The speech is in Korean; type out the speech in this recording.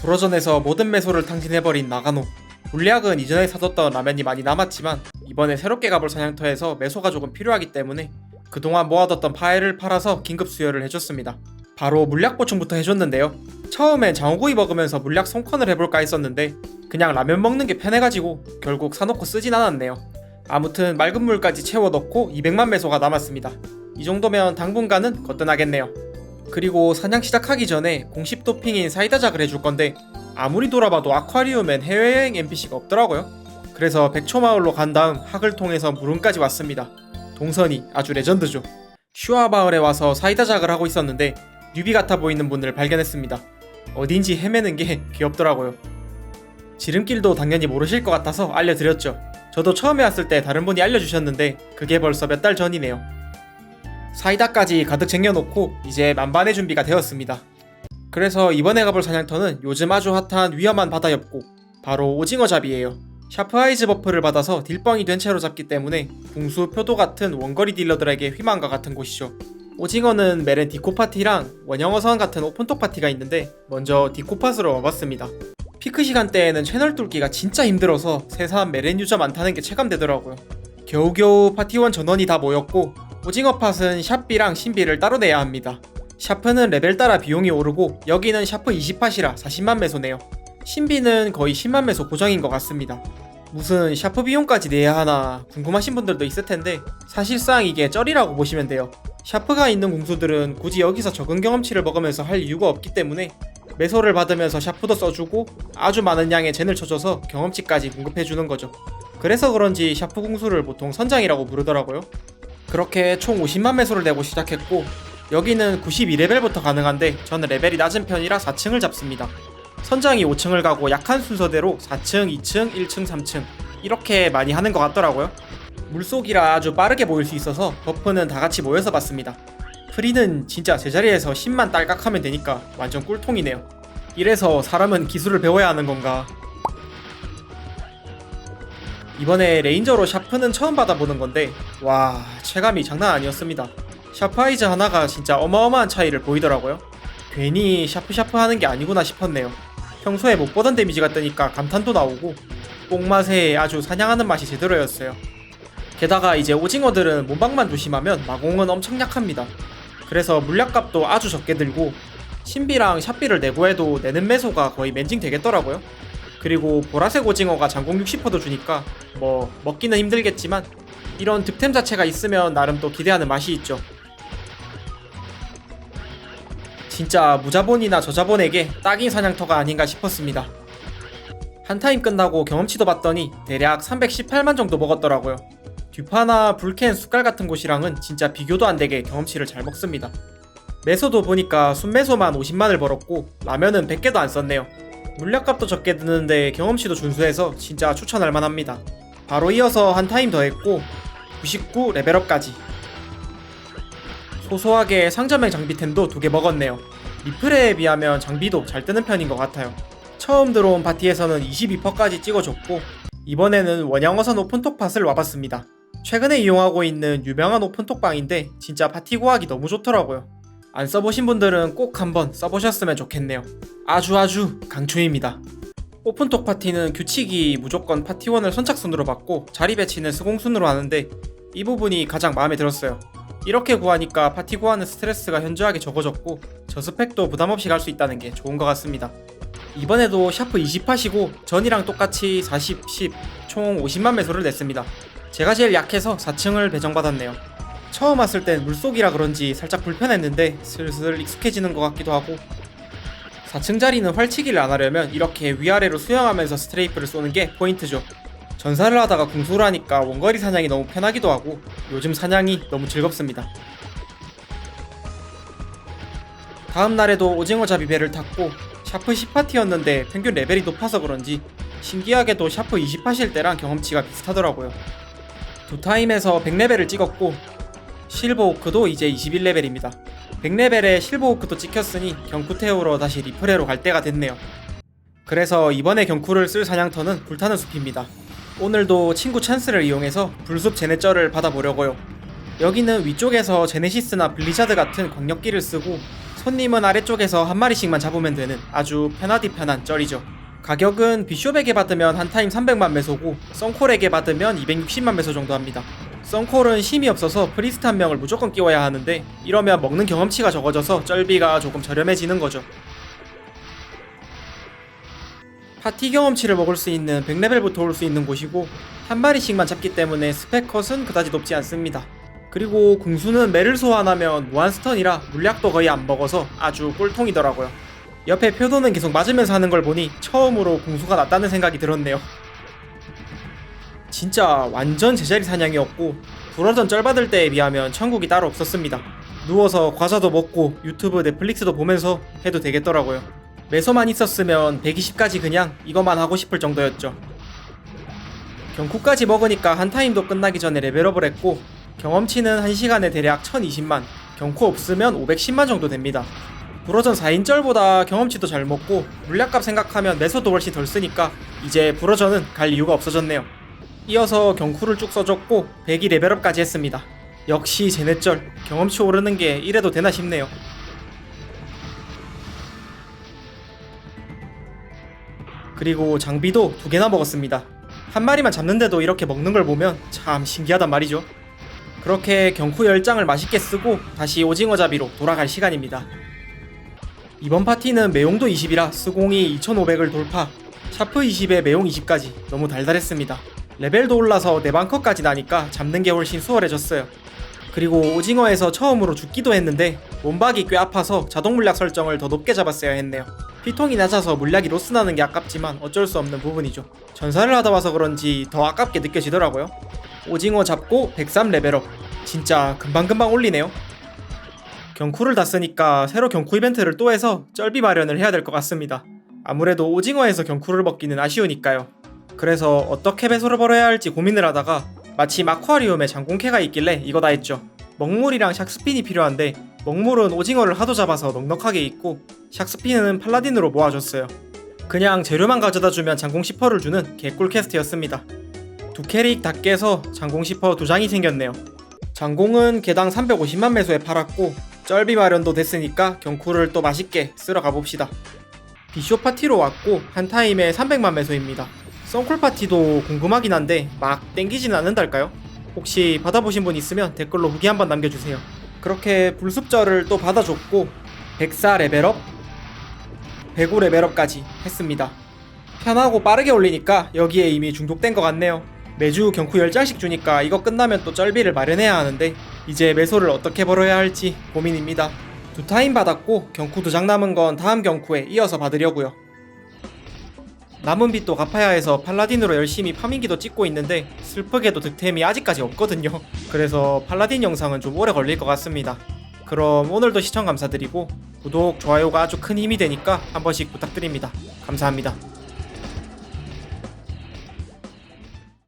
불어전에서 모든 매소를 탕진해버린 나가노. 물약은 이전에 사뒀던 라면이 많이 남았지만 이번에 새롭게 가볼 사냥터에서 매소가 조금 필요하기 때문에 그동안 모아뒀던 파일을 팔아서 긴급 수혈을 해줬습니다. 바로 물약 보충부터 해줬는데요. 처음엔 장어구이 먹으면서 물약 손컨을 해볼까 했었는데 그냥 라면 먹는 게 편해가지고 결국 사놓고 쓰진 않았네요. 아무튼 맑은 물까지 채워 넣고 200만 매소가 남았습니다. 이 정도면 당분간은 거뜬하겠네요 그리고 사냥 시작하기 전에 공식 도핑인 사이다작을 해줄 건데 아무리 돌아봐도 아쿠아리움엔 해외여행 NPC가 없더라고요. 그래서 백초마을로 간 다음 학을 통해서 물음까지 왔습니다. 동선이 아주 레전드죠. 슈아 마을에 와서 사이다작을 하고 있었는데 뉴비 같아 보이는 분을 발견했습니다. 어딘지 헤매는 게 귀엽더라고요. 지름길도 당연히 모르실 것 같아서 알려드렸죠. 저도 처음에 왔을 때 다른 분이 알려주셨는데 그게 벌써 몇 달 전이네요. 사이다까지 가득 쟁여놓고 이제 만반의 준비가 되었습니다. 그래서 이번에 가볼 사냥터는 요즘 아주 핫한 위험한 바다 엽고 바로 오징어 잡이에요. 샤프 아이즈 버프를 받아서 딜뻥이 된 채로 잡기 때문에 궁수 표도 같은 원거리 딜러들에게 희망과 같은 곳이죠. 오징어는 메렌 디코 파티랑 원영어선 같은 오픈톡 파티가 있는데 먼저 디코팟으로 와봤습니다. 피크 시간대에는 채널 뚫기가 진짜 힘들어서 세사한 메렌 유저 많다는 게 체감되더라고요. 겨우겨우 파티원 전원이 다 모였고 오징어 팟은 샵비랑 신비를 따로 내야 합니다. 샤프는 레벨 따라 비용이 오르고 여기는 샤프 20팟이라 40만 매소네요. 신비는 거의 10만 매소 고정인 것 같습니다. 무슨 샤프 비용까지 내야 하나 궁금하신 분들도 있을 텐데 사실상 이게 쩔이라고 보시면 돼요. 샤프가 있는 공수들은 굳이 여기서 적은 경험치를 먹으면서 할 이유가 없기 때문에 매소를 받으면서 샤프도 써주고 아주 많은 양의 젠을 쳐줘서 경험치까지 공급해주는 거죠. 그래서 그런지 샤프 공수를 보통 선장이라고 부르더라고요. 그렇게 총 50만 매소를 내고 시작했고 여기는 92레벨부터 가능한데 저는 레벨이 낮은 편이라 4층을 잡습니다. 선장이 5층을 가고 약한 순서대로 4층, 2층, 1층, 3층 이렇게 많이 하는 것 같더라고요. 물속이라 아주 빠르게 모일 수 있어서 버프는 다 같이 모여서 받습니다. 프리는 진짜 제자리에서 10만 딸깍하면 되니까 완전 꿀통이네요. 이래서 사람은 기술을 배워야 하는 건가? 이번에 레인저로 샤프는 처음 받아보는 건데 와 체감이 장난 아니었습니다. 샤프 아이즈 하나가 진짜 어마어마한 차이를 보이더라고요. 괜히 샤프샤프 하는 게 아니구나 싶었네요. 평소에 못 보던 데미지가 뜨니까 감탄도 나오고 뽕맛에 아주 사냥하는 맛이 제대로였어요. 게다가 이제 오징어들은 몸방만 조심하면 마공은 엄청 약합니다. 그래서 물약값도 아주 적게 들고 신비랑 샷비를 내고 해도 내는 매소가 거의 맨징 되겠더라고요. 그리고 보라색 오징어가 장공 60%도 주니까 뭐 먹기는 힘들겠지만 이런 득템 자체가 있으면 나름 또 기대하는 맛이 있죠. 진짜 무자본이나 저자본에게 딱인 사냥터가 아닌가 싶었습니다. 한 타임 끝나고 경험치도 봤더니 대략 318만 정도 먹었더라고요. 듀파나 불캔 숟갈 같은 곳이랑은 진짜 비교도 안 되게 경험치를 잘 먹습니다. 매소도 보니까 순매소만 50만을 벌었고 라면은 100개도 안 썼네요. 물약값도 적게 드는데 경험치도 준수해서 진짜 추천할 만합니다. 바로 이어서 한 타임 더 했고 99 레벨업까지 소소하게 상점행 장비템도 두 개 먹었네요. 리플에 비하면 장비도 잘 뜨는 편인 것 같아요. 처음 들어온 파티에서는 22%까지 찍어줬고 이번에는 원양어선 오픈톡 팟을 와봤습니다. 최근에 이용하고 있는 유명한 오픈톡방인데 진짜 파티 구하기 너무 좋더라고요. 안 써보신 분들은 꼭 한번 써보셨으면 좋겠네요. 아주 아주 강추입니다. 오픈톡 파티는 규칙이 무조건 파티원을 선착순으로 받고 자리 배치는 수공순으로 하는데 이 부분이 가장 마음에 들었어요. 이렇게 구하니까 파티 구하는 스트레스가 현저하게 적어졌고 저 스펙도 부담없이 갈 수 있다는 게 좋은 것 같습니다. 이번에도 샤프 20팟이고 전이랑 똑같이 40, 10, 총 50만 매소를 냈습니다. 제가 제일 약해서 4층을 배정받았네요. 처음 왔을 땐 물속이라 그런지 살짝 불편했는데 슬슬 익숙해지는 것 같기도 하고 4층 자리는 활치기를 안 하려면 이렇게 위아래로 수영하면서 스트레이프를 쏘는 게 포인트죠. 전사를 하다가 궁수를 하니까 원거리 사냥이 너무 편하기도 하고 요즘 사냥이 너무 즐겁습니다. 다음 날에도 오징어 잡이 배를 탔고 샤프 10파티였는데 평균 레벨이 높아서 그런지 신기하게도 샤프 20파실 때랑 경험치가 비슷하더라고요. 두 타임에서 100레벨을 찍었고 실버 오크도 이제 21레벨입니다. 100레벨에 실버 오크도 찍혔으니 경쿠 태우러 다시 리프레로 갈 때가 됐네요. 그래서 이번에 경쿠를 쓸 사냥터는 불타는 숲입니다. 오늘도 친구 찬스를 이용해서 불숲 제네쩔을 받아보려고요. 여기는 위쪽에서 제네시스나 블리자드 같은 광역기를 쓰고 손님은 아래쪽에서 한 마리씩만 잡으면 되는 아주 편하디 편한 쩔이죠. 가격은 비숍에게 받으면 한 타임 300만 매소고 썬콜에게 받으면 260만 매소 정도 합니다. 썬콜은 심이 없어서 프리스트 한 명을 무조건 끼워야 하는데 이러면 먹는 경험치가 적어져서 쩔비가 조금 저렴해지는 거죠. 파티 경험치를 먹을 수 있는 100레벨부터 올 수 있는 곳이고 한 마리씩만 잡기 때문에 스펙컷은 그다지 높지 않습니다. 그리고 궁수는 매를 소환하면 무한 스턴이라 물약도 거의 안 먹어서 아주 꿀통이더라고요. 옆에 표도는 계속 맞으면서 하는 걸 보니 처음으로 궁수가 낫다는 생각이 들었네요. 진짜 완전 제자리 사냥이었고 불어전 쩔받을 때에 비하면 천국이 따로 없었습니다. 누워서 과자도 먹고 유튜브 넷플릭스도 보면서 해도 되겠더라고요. 매소만 있었으면 120까지 그냥 이것만 하고 싶을 정도였죠. 경쿠까지 먹으니까 한 타임도 끝나기 전에 레벨업을 했고 경험치는 1시간에 대략 1020만, 경쿠 없으면 510만 정도 됩니다. 불어전 4인절보다 경험치도 잘 먹고 물약값 생각하면 매소도 훨씬 덜 쓰니까 이제 불어전은 갈 이유가 없어졌네요. 이어서 경쿠를 쭉 써줬고 100이 레벨업까지 했습니다. 역시 제네쩔 경험치 오르는 게 이래도 되나 싶네요. 그리고 장비도 두 개나 먹었습니다. 한 마리만 잡는데도 이렇게 먹는 걸 보면 참 신기하단 말이죠. 그렇게 경쿠 10장을 맛있게 쓰고 다시 오징어 잡이로 돌아갈 시간입니다. 이번 파티는 매용도 20이라 스공이 2500을 돌파, 샤프 20에 매용 20까지 너무 달달했습니다. 레벨도 올라서 네방컷까지 나니까 잡는 게 훨씬 수월해졌어요. 그리고 오징어에서 처음으로 죽기도 했는데 몸박이 꽤 아파서 자동 물약 설정을 더 높게 잡았어야 했네요. 피통이 낮아서 물약이 로스나는 게 아깝지만 어쩔 수 없는 부분이죠. 전사를 하다 와서 그런지 더 아깝게 느껴지더라고요. 오징어 잡고 103 레벨업. 진짜 금방금방 올리네요. 경쿠를 다 쓰니까 새로 경쿠 이벤트를 또 해서 쩔비 마련을 해야 될 것 같습니다. 아무래도 오징어에서 경쿠를 먹기는 아쉬우니까요. 그래서 어떻게 배소를 벌어야 할지 고민을 하다가 마침 아쿠아리움에 장공캐가 있길래 이거다 했죠. 먹물이랑 샥스핀이 필요한데 먹물은 오징어를 하도 잡아서 넉넉하게 있고 샥스핀은 팔라딘으로 모아줬어요. 그냥 재료만 가져다 주면 장공 10%를 주는 개꿀 퀘스트였습니다. 두 캐릭 다 깨서 장공 10%두 장이 생겼네요. 장공은 개당 350만 매소에 팔았고 쩔비 마련도 됐으니까 경쿠를 또 맛있게 쓸어 가봅시다. 비쇼 파티로 왔고 한 타임에 300만 매소입니다. 썬콜 파티도 궁금하긴 한데 막 땡기지는 않는달까요? 혹시 받아보신 분 있으면 댓글로 후기 한번 남겨주세요. 그렇게 불습절을 또 받아줬고 104 레벨업, 105 레벨업까지 했습니다. 편하고 빠르게 올리니까 여기에 이미 중독된 것 같네요. 매주 경쿠 10장씩 주니까 이거 끝나면 또 쩔비를 마련해야 하는데 이제 매소를 어떻게 벌어야 할지 고민입니다. 두 타임 받았고 경쿠 두 장 남은 건 다음 경쿠에 이어서 받으려고요. 남은 빚도 갚아야 해서 팔라딘으로 열심히 파밍기도 찍고 있는데 슬프게도 득템이 아직까지 없거든요. 그래서 팔라딘 영상은 좀 오래 걸릴 것 같습니다. 그럼 오늘도 시청 감사드리고 구독, 좋아요가 아주 큰 힘이 되니까 한 번씩 부탁드립니다. 감사합니다.